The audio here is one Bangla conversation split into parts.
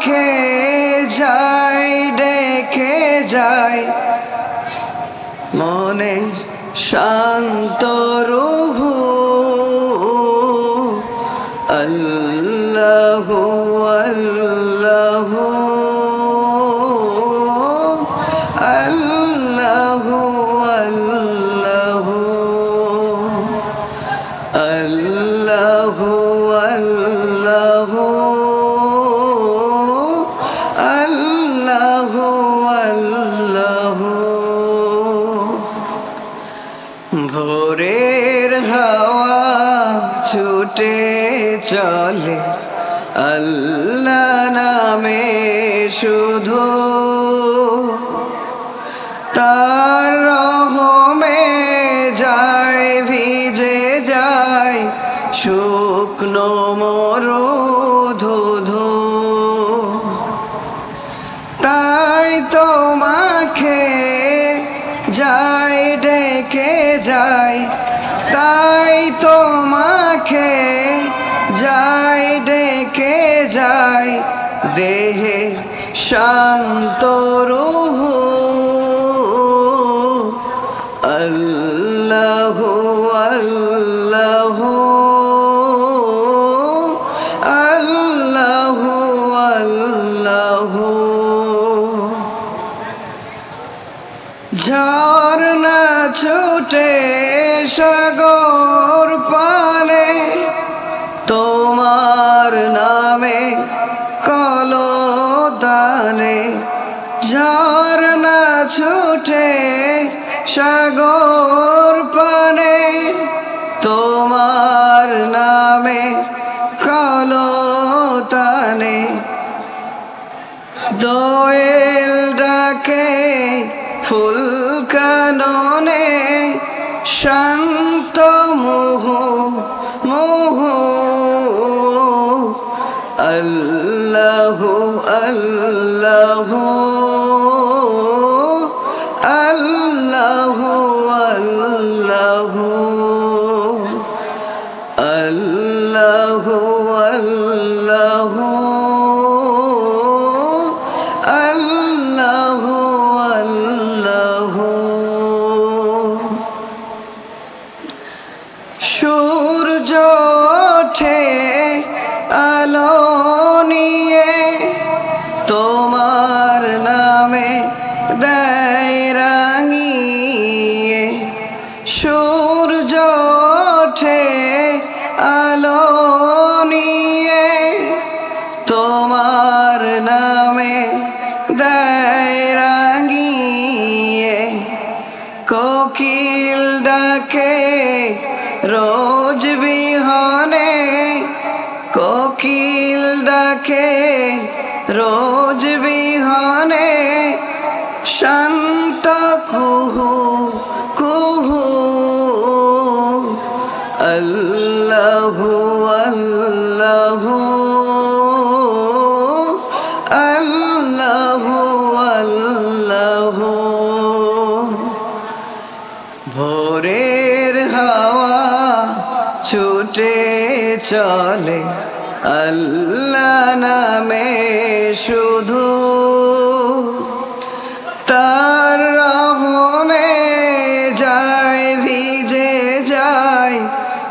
তোমাকে যাই ডেকে যায়। মনে শান্ত রুহু। আল্লাহু আল্লাহু আল্লাহু। ছুটে চলে আল্লাহ নামে শুধু তার রহমে যায়, ভিজে যায় শুকনো মরু ধুধু তাই তোমাকে যাই ডেকে যাই তাই তোমাকে যাই ডেকে যাই দেহে শান্ত রুহু। আল্লাহু আল্লাহু। ঝর্ণা ছুটে সাগর পানে, তোমার নামে কলদানে ঝর্ণা ছুটে সাগর পানে, তোমার নামে কলতানে দোয়েল ডাকে ফুল কাননে শান্ত মোহ মোহ। আল্লাহু আল্লাহু আল্লাহু আল্লাহু আল্লাহু আল্লাহু। সূর্য ওঠে, আলো নিয়ে তোমার নামে দেয় কোকিল ডাকে, রোজ বিহনে। কোকিল ডাকে, রোজ বিহনে। শান্ত কুহু আল্লাহু আল্লাহু ভোরের হাওয়া ছুটে চলে আল্লাহ নামে শুধু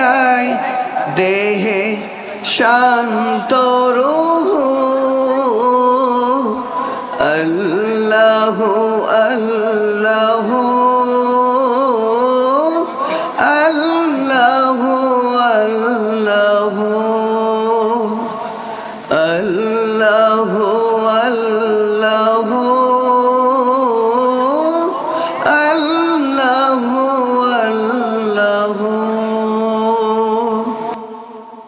যাই দেহে শান্ত রুহু। আল্লাহ আল্লাহ।